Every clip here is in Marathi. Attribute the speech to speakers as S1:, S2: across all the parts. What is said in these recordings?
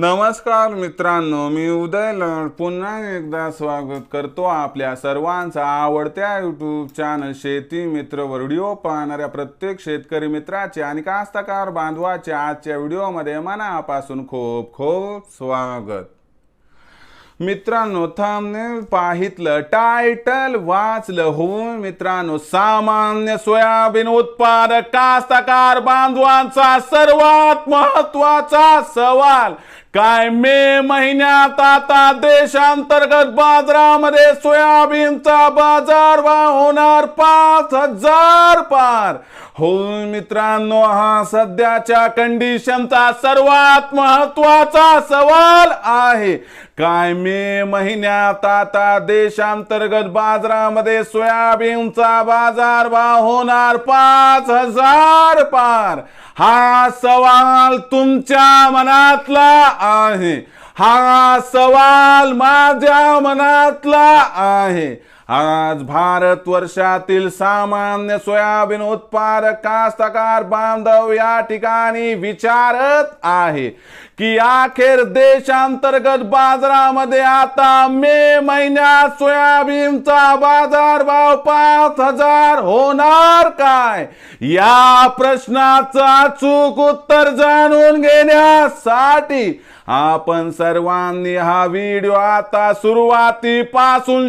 S1: नमस्कार मित्रांनो मी उदय लड. पुन्हा एकदा स्वागत करतो आपल्या सर्वांचा आवडत्या यूट्यूब चॅनल शेती मित्र व्हिडिओ पाहणाऱ्या प्रत्येक शेतकरी मित्राचे आणि कास्तकार बांधवाचे आजच्या व्हिडिओमध्ये मनापासून खूप खूप स्वागत. मित्रांनो थांबने पाहितलं टायटल वाचलं हो मित्रांनो सामान्य सोयाबीन उत्पादक कास्तकार बांधवांचा सर्वात महत्त्वाचा सवाल काय मे महिन्यात आता देशांतर्गत बाजारामध्ये सोयाबीनचा बाजार वा होणार पाच हजार पार. हो मित्रांनो हा सध्याच्या कंडिशनचा सर्वात महत्त्वाचा सवाल आहे. काय मे महिन्यात आता देशांतर्गत बाजारामध्ये सोयाबीनचा बाजार वा होणार पाच हजार पार? हा सवाल तुमच्या मनातला आहे. हा सवाल माझ्या मनातला आहे. आज भारत वर्षातील सामान्य सोयाबीन उत्पादक कास्तकार बांधव या ठिकाणी विचारत आहे की अखेर देशांतर्गत बाजारामध्ये आता मे महिन्यात सोयाबीनचा बाजारभाव पाच हजार होणार काय? या प्रश्नाचं अचूक उत्तर जाणून घेण्यासाठी आपण सर्वांनी हा व्हिडिओ आता सुरुवातीपासून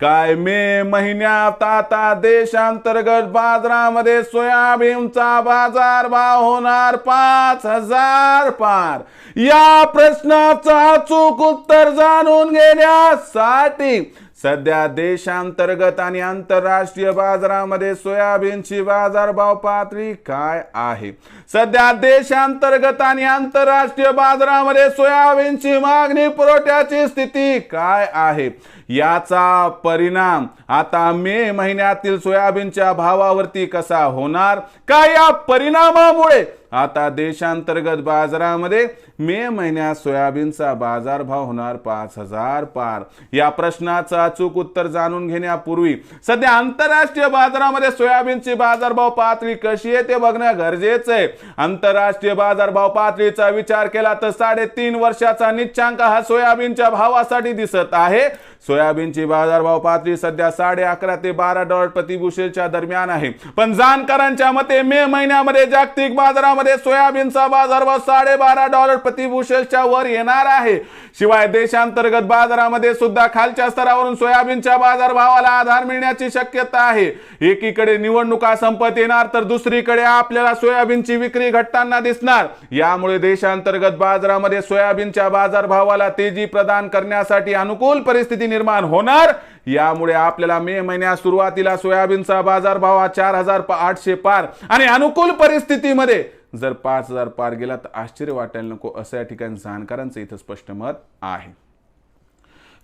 S1: काय मे महिन्यात आता देशांतर्गत बाजारामध्ये सोयाबीनचा बाजारभाव होणार पाच हजार पार. या प्रश्नाचा अचूक उत्तर जाणून घेण्यासाठी सध्या देशांतर्गत आणि आंतरराष्ट्रीय बाजारामध्ये सोयाबीनची बाजारभाव पातळी काय आहे? सध्या देशांतर्गत आणि आंतरराष्ट्रीय बाजारामध्ये सोयाबीनची मागणी पुरवठ्याची स्थिती काय आहे? याचा परिणाम आता मे महिन्यातील सोयाबीनच्या भावावरती कसा होणार? का या परिणामामुळे आता देशांतर्गत बाजारामध्ये मे महिन्यात सोयाबीनचा बाजारभाव होणार पाच हजार पार. या प्रश्नाचं अचूक उत्तर जाणून घेण्यापूर्वी सध्या आंतरराष्ट्रीय बाजारामध्ये सोयाबीनची बाजारभाव पातळी कशी आहे ते बघणं गरजेचं आहे. आंतरराष्ट्रीय बाजारभाव पातळीचा विचार केला तर साडेतीन वर्षाचा निच्चांक हा सोयाबीनच्या भावासाठी दिसत आहे. सोयाबीनची बाजारभाव पातळी सध्या साडे अकरा ते बारा डॉलर प्रतिबुशेलच्या दरम्यान आहे. पण जाणकारांच्या मते मे महिन्यामध्ये जागतिक बाजारामध्ये सोयाबीनचा बाजारभाव साडेबारा डॉलर प्रतिबुशेलच्या वर येणार आहे. शिवाय देशांतर्गत बाजारामध्ये सुद्धा खालच्या स्तरावरून सोयाबीनच्या बाजारभावाला आधार मिळण्याची शक्यता आहे. एकीकडे निवडणुका संपत येणार तर दुसरीकडे आपल्याला सोयाबीनची विक्री घटताना दिसणार. यामुळे देशांतर्गत बाजारामध्ये सोयाबीनच्या बाजारभावाला तेजी प्रदान करण्यासाठी अनुकूल परिस्थिती निर्माण होणार. यामुळे आपल्याला मे महिन्यात सुरुवातीला सोयाबीनचा बाजारभाव हा चार हजार आठशे पार. आणि अनुकूल परिस्थितीमध्ये जर पाच हजार पार गेला तर आश्चर्य वाटायला नको असं या ठिकाणी जाणकारांचं इथं स्पष्ट मत आहे.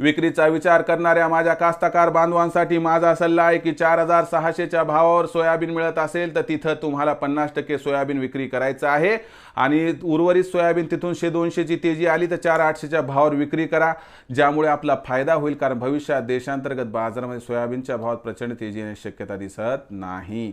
S1: विक्रीचा विचार करणाऱ्या माझ्या कास्तकार बांधवांसाठी माझा सल्ला आहे की चार हजार सहाशेच्या भावावर सोयाबीन मिळत असेल तर तिथं तुम्हाला पन्नास टक्के सोयाबीन विक्री करायचं आहे. आणि उर्वरित सोयाबीन तिथून शे दोनशेची तेजी आली तर चार आठशेच्या भावावर विक्री करा. ज्यामुळे आपला फायदा होईल कारण भविष्यात देशांतर्गत बाजारामध्ये सोयाबीनच्या भावात प्रचंड तेजी येण्याची शक्यता दिसत नाही.